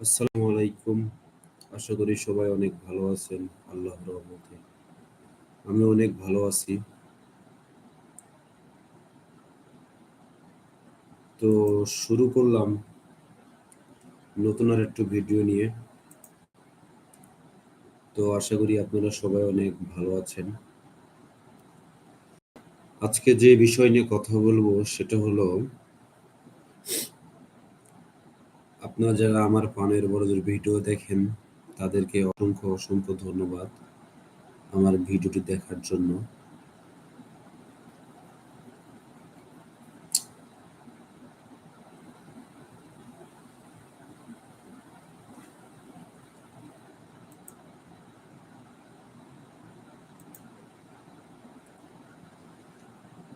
আসসালামু আলাইকুম। আশা করি সবাই অনেক ভালো আছেন, আল্লাহর রহমতে। আমি অনেক ভালো আছি। তো শুরু করলাম নতুন আর একটু ভিডিও নিয়ে। তো আশা করি আপনারা সবাই অনেক ভালো আছেন। আজকে যে বিষয় নিয়ে কথা বলব সেটা হলো আপনারা যারা আমার পানের বড়দের ভিডিও দেখেন, তাদেরকে অসংখ্য অসংখ্য ধন্যবাদ আমার ভিডিওটি দেখার জন্য।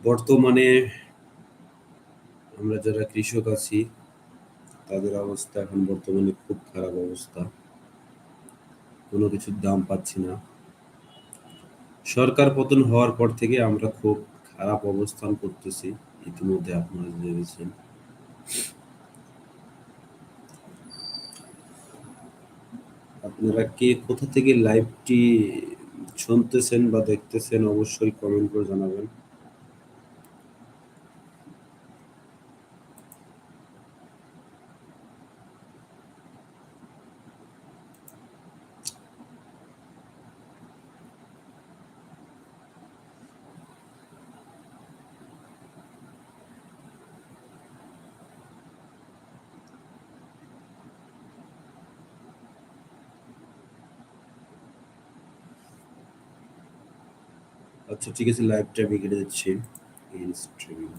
বর্তমানে আমরা যারা কৃষক আছি তাদের অবস্থা এখন বর্তমানে খুব খারাপ অবস্থা। কোনো কিছুর দাম পাচ্ছি না। সরকার পতন হওয়ার পর থেকে আমরা খুব খারাপ অবস্থান করতেছি, ইতিমধ্যে আপনারা জেনেছেন আপনারা কে কোথা থেকে লাইভটি শুনতেছেন বা দেখতেছেন অবশ্যই কমেন্ট করে জানাবেন। আচ্ছা ঠিক আছে আমি কেটে দিচ্ছি। In streaming